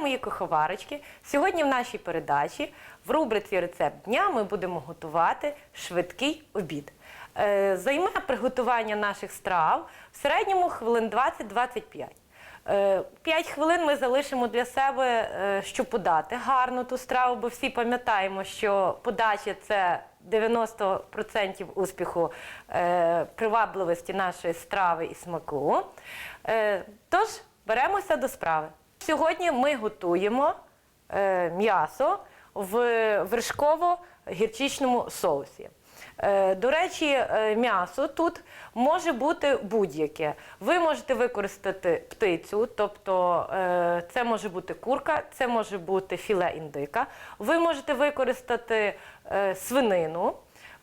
мої куховарочки. Сьогодні в нашій передачі в рубриці Рецепт дня ми будемо готувати швидкий обід. Е, Займе приготування наших страв в середньому хвилин 20-25. Е, П'ять хвилин ми залишимо для себе, е, щоб подати гарно ту страву, бо всі пам'ятаємо, що подача це 90% успіху е, привабливості нашої страви і смаку. Е, Тож беремося до справи. Сьогодні ми готуємо е, м'ясо в вершково-гірчичному соусі. Е, До речі, е, м'ясо тут може бути будь-яке. Ви можете використати птицю, тобто е, це може бути курка, це може бути філе індика. Ви можете використати свинину,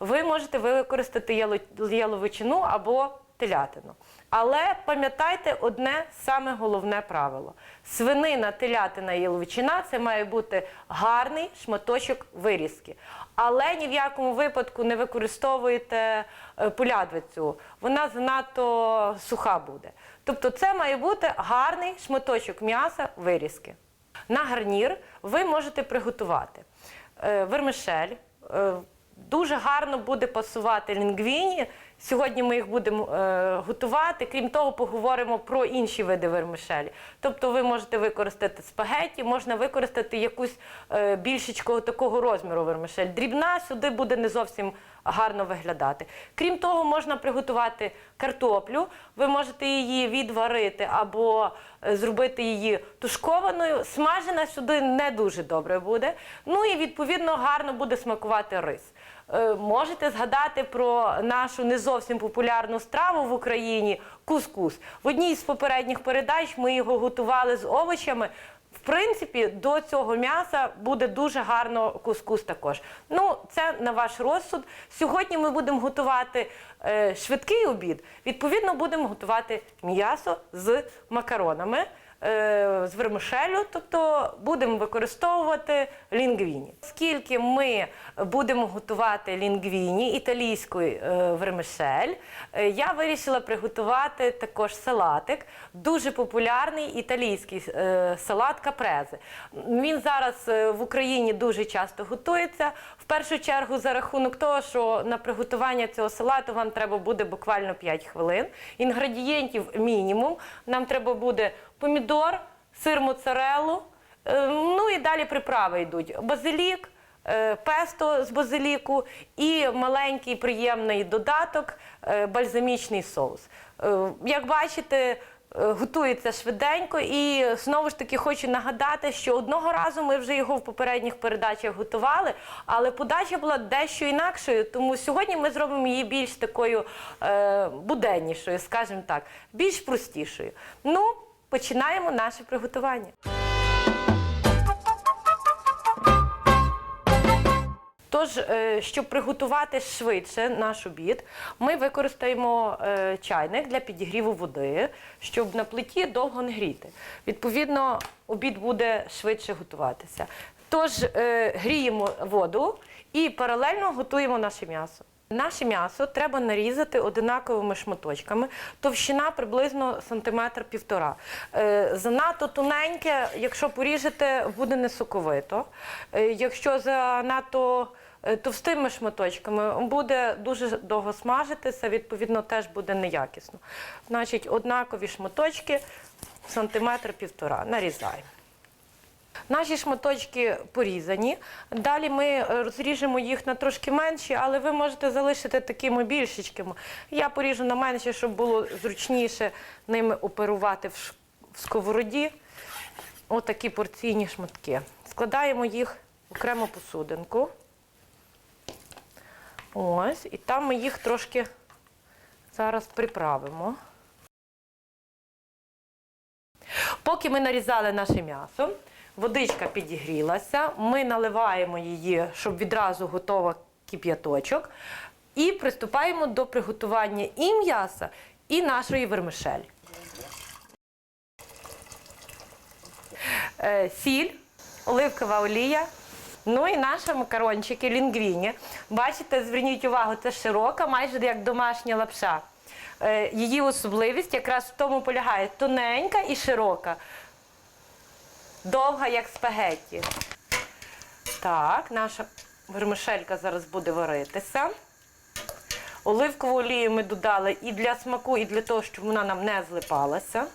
ви можете використати яловичину або телятину. Але пам'ятайте одне саме головне правило: свинина, телятина і яловичина це має бути гарний шматочок вирізки. Але ні в якому випадку не використовуйте е, полядвицю, вона занадто суха буде. Тобто це має бути гарний шматочок м'яса вирізки. На гарнір ви можете приготувати е, вермишель. е, Дуже гарно буде пасувати лінгвіні. Сьогодні ми їх будемо е, готувати. Крім того, поговоримо про інші види вермишелі. Тобто ви можете використати спагетті, можна використати якусь е, більшечкого такого розміру вермишель. Дрібна сюди буде не зовсім гарно виглядати. Крім того, можна приготувати картоплю. Ви можете її відварити або е, зробити її тушкованою. Смажена сюди не дуже добре буде. Ну і відповідно гарно буде смакувати рис. Е, Можете згадати про нашу не зовсім популярну страву в Україні кускус. В одній з попередніх передач ми його готували з овочами. В принципі, до цього м'яса буде дуже гарно кускус також. Ну, це на ваш розсуд. Сьогодні ми будемо готувати е, швидкий обід. Відповідно, будемо готувати м'ясо з макаронами, е, з вермишелю, тобто будемо використовувати лінгвіні. Скільки ми будемо готувати лінгвіні італійської е, вермишель, е, я вирішила приготувати також салатик, дуже популярний італійський е, салат капрезе. Він зараз в Україні дуже часто готується. В першу чергу за рахунок того, що на приготування цього салату вам треба буде буквально 5 хвилин. Інгредієнтів мінімум. Нам треба буде помідор, сир моцареллу, е, ну і далі приправи йдуть. Базилік, песто з базиліку і маленький приємний додаток е, бальзамічний соус. Е, Як бачите, е, готується швиденько, і знову ж таки хочу нагадати, що одного разу ми вже його в попередніх передачах готували, але подача була дещо інакшою, тому сьогодні ми зробимо її більш такою е, буденнішою, скажімо так, більш простішою. Ну, починаємо наше приготування. Тож, е, щоб приготувати швидше наш обід, ми використаємо е, чайник для підігріву води, щоб на плиті довго не гріти. Відповідно, обід буде швидше готуватися. Тож е, гріємо воду і паралельно готуємо наше м'ясо. Наше м'ясо треба нарізати одинаковими шматочками, товщина приблизно сантиметр півтора. Занадто тоненьке, якщо поріжете, буде не соковито. Якщо занадто товстими шматочками, буде дуже довго смажитися, відповідно, теж буде неякісно. Значить, однакові шматочки, сантиметр півтора. Нарізаємо. Наші шматочки порізані. Далі ми е, розріжемо їх на трошки менші, але ви можете залишити такими більшечками. Я поріжу на менші, щоб було зручніше ними оперувати в сковороді. Отакі порційні шматки. Складаємо їх в окрему посудинку. Ось, і там ми їх трошки зараз приправимо. Поки ми нарізали наше м'ясо, водичка підігрілася, ми наливаємо її, щоб відразу готова кип'яточок, і приступаємо до приготування і м'яса, і нашої вермишелі. Е, Сіль, оливкова олія. Ну і наші макарончики лінгвіні. Бачите, зверніть увагу, це широка, майже як домашня лапша. Е, Її особливість якраз в тому полягає тоненька і широка. довга, як спагетті. Так, наша вермишелька зараз буде варитися. Оливкову олію ми додали і для смаку, і для того, щоб вона нам не злипалася.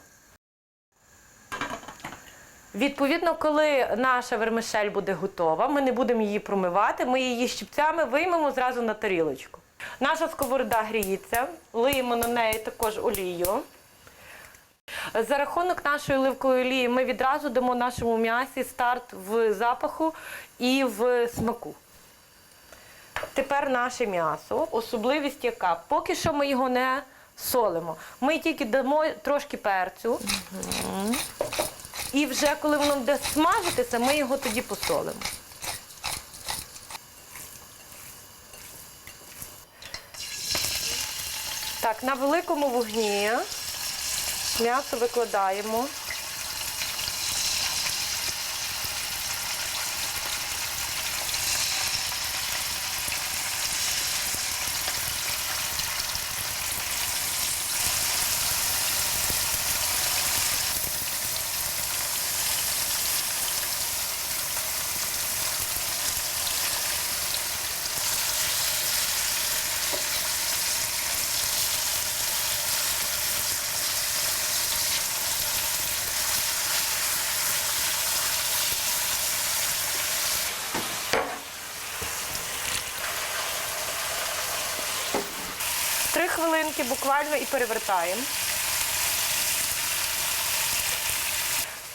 Відповідно, коли наша вермишель буде готова, ми не будемо її промивати, ми її щипцями виймемо зразу на тарілочку. Наша сковорода гріється, лиємо на неї також олію. За рахунок нашої оливкової олії ми відразу дамо нашому м'ясі старт в запаху і в смаку. Тепер наше м'ясо. Особливість яка? Поки що ми його не солимо. Ми тільки дамо трошки перцю. І вже коли воно буде смажитися, ми його тоді посолимо. Так, на великому вогні м'ясо викладаємо. Хвилинки буквально і перевертаємо.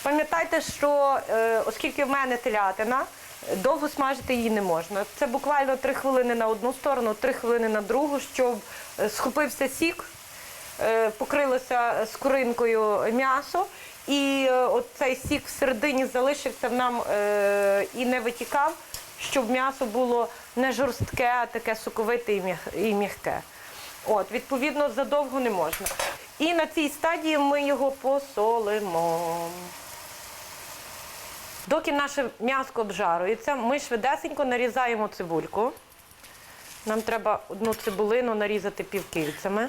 Пам'ятайте, що е, оскільки в мене телятина, довго смажити її не можна. Це буквально три хвилини на одну сторону, три хвилини на другу, щоб е, схопився сік, е, покрилося скоринкою м'ясо, і цей сік всередині залишився нам і не витікав, щоб м'ясо було не жорстке, а таке соковите і м'яке. От, відповідно, задовго не можна. І на цій стадії ми його посолимо. Доки наше м'яско обжарується, ми швидесенько нарізаємо цибульку. Нам треба одну цибулину нарізати півкільцями.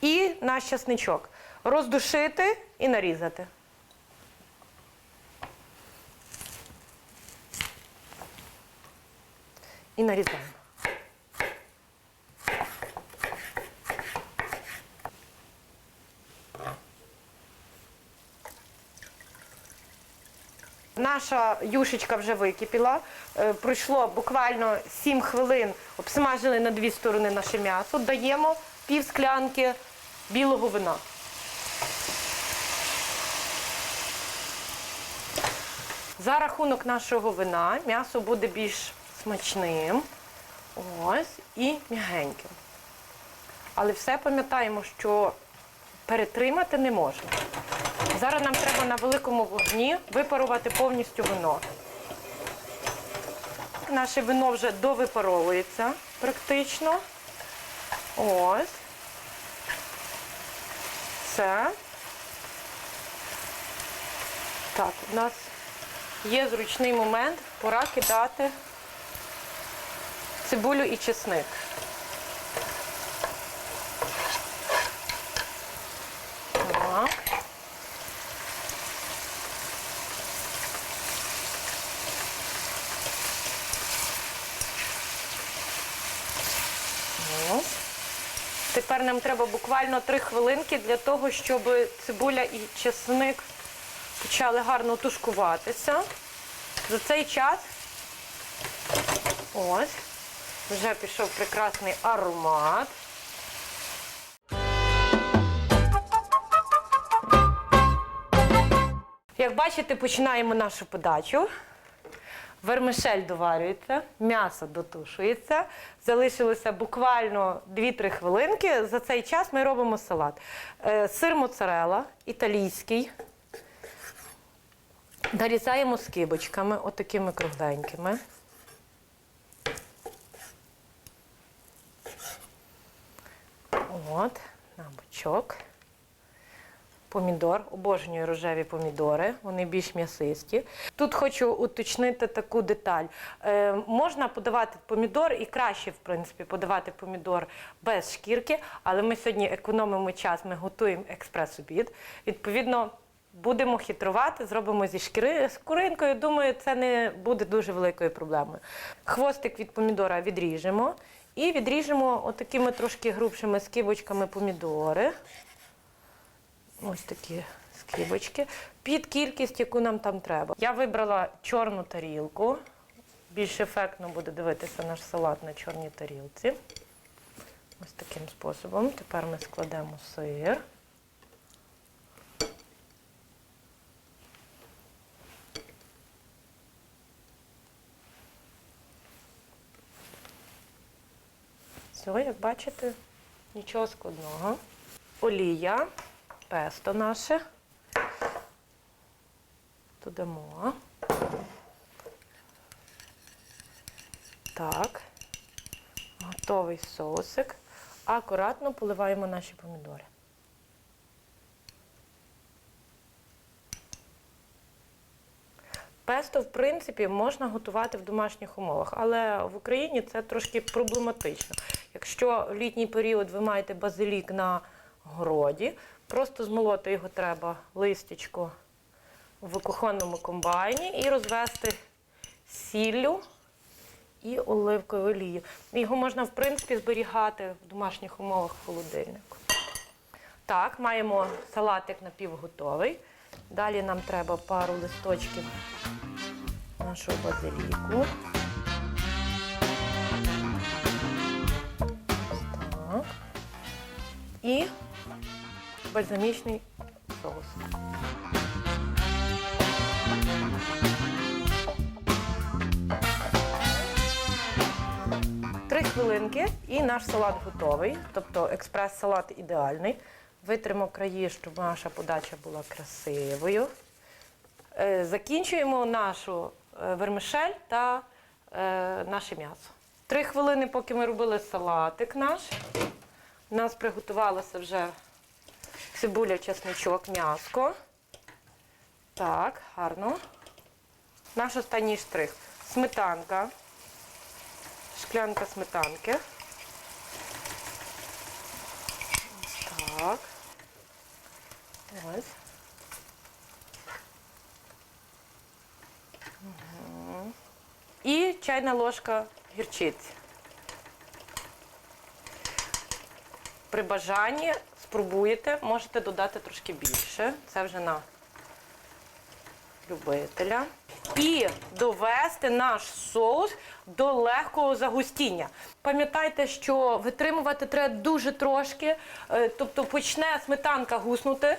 І наш часничок роздушити і нарізати. І нарізаємо. Наша юшечка вже википіла. Е, Пройшло буквально 7 хвилин, обсмажили на дві сторони наше м'ясо. Даємо пів склянки білого вина. За рахунок нашого вина м'ясо буде більш смачним. Ось і м'ягеньким. Але все пам'ятаємо, що перетримати не можна. Зараз нам треба на великому вогні випарувати повністю вино. Наше вино вже довипаровується практично. Ось. Все. Так, у нас є зручний момент, пора кидати цибулю і чесник. Так. Ось. Тепер нам треба буквально 3 хвилинки для того, щоб цибуля і чесник почали гарно тушкуватися. За цей час ось вже пішов прекрасний аромат. Як бачите, починаємо нашу подачу. Вермишель доварюється, м'ясо дотушується. Залишилося буквально 2-3 хвилинки. За цей час ми робимо салат. Е, Сир моцарелла, італійський. Нарізаємо скибочками, отакими кругленькими. От, на бочок. помідор, обожнюю рожеві помідори, вони більш м'ясисті. Тут хочу уточнити таку деталь. Е, можна подавати помідор і краще, в принципі, подавати помідор без шкірки, але ми сьогодні економимо час, ми готуємо експрес-обід. Відповідно, будемо хитрувати, зробимо зі шкіри з куринкою. Думаю, це не буде дуже великою проблемою. Хвостик від помідора відріжемо і відріжемо отакими трошки грубшими скибочками помідори. Ось такі скибочки. Під кількість, яку нам там треба. Я вибрала чорну тарілку. Більш ефектно буде дивитися наш салат на чорній тарілці. Ось таким способом. Тепер ми складемо сир. Все, як бачите, нічого складного. Олія, песто наше. Додамо. Так. Готовий соусик. Акуратно поливаємо наші помідори. Песто, в принципі, можна готувати в домашніх умовах, але в Україні це трошки проблематично. Якщо літній період ви маєте базилік на городі, просто змолоти його треба листячко в кухонному комбайні і розвести сіллю і оливковою олією. Його можна, в принципі, зберігати в домашніх умовах в холодильнику. Так, маємо салатик напівготовий. Далі нам треба пару листочків нашого базиліку. І бальзамічний соус. Три хвилинки і наш салат готовий. Тобто експрес-салат ідеальний. Витримо краї, щоб наша подача була красивою. Е, Закінчуємо нашу е, вермишель та е, наше м'ясо. Три хвилини, поки ми робили салатик наш. У нас приготувалося вже цибуля, чесничок, м'яско. Так, гарно. Наш останній штрих. Сметанка. Шклянка сметанки. Так. Ось. І чайна ложка гірчиці. При бажанні спробуєте, можете додати трошки більше. Це вже на любителя. І довести наш соус до легкого загустіння. Пам'ятайте, що витримувати треба дуже трошки, е, тобто почне сметанка гуснути.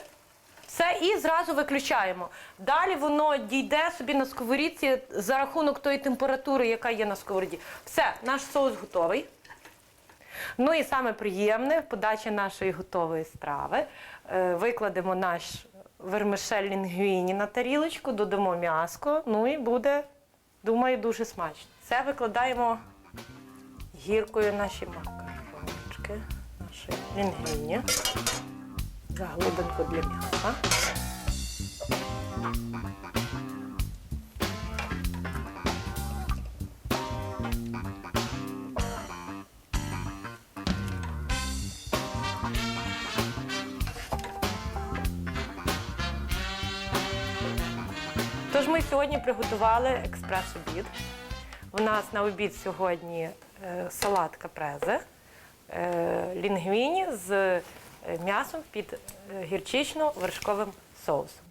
Все і зразу виключаємо. Далі воно дійде собі на сковорідці за рахунок тої температури, яка є на сковороді. Все, наш соус готовий. Ну і саме приємне подача нашої готової страви. Е, Викладемо наш вермишель лінгвіні на тарілочку, додамо м'яско, ну і буде, думаю, дуже смачно. Це викладаємо гіркою наші макарончики, наші лінгвіні. За глибинку для м'яса. Тож ми сьогодні приготували експрес-обід. У нас на обід сьогодні е, салат капрезе, е, лінгвіні з е, м'ясом під гірчично-вершковим соусом.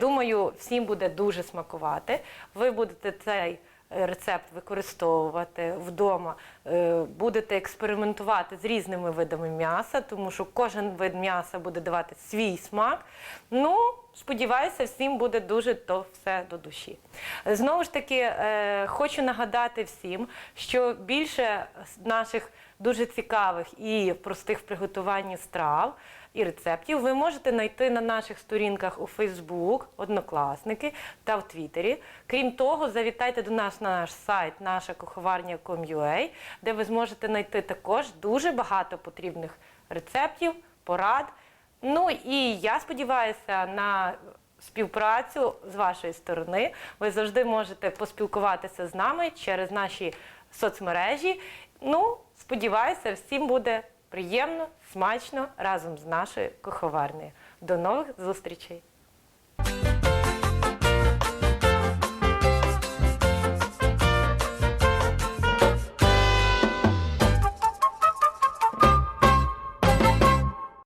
Думаю, всім буде дуже смакувати. Ви будете цей рецепт використовувати вдома, е, будете експериментувати з різними видами м'яса, тому що кожен вид м'яса буде давати свій смак. Ну, сподіваюся, всім буде дуже то все до душі. Знову ж таки, е, хочу нагадати всім, що більше наших дуже цікавих і простих в приготуванні страв і рецептів ви можете знайти на наших сторінках у Facebook, Однокласники та в Твіттері. Крім того, завітайте до нас на наш сайт, наша куховарня.com.ua, де ви зможете знайти також дуже багато потрібних рецептів, порад. Ну і я сподіваюся на співпрацю з вашої сторони. Ви завжди можете поспілкуватися з нами через наші соцмережі. Ну, сподіваюся, всім буде приємно, смачно разом з нашою куховарнею. До нових зустрічей!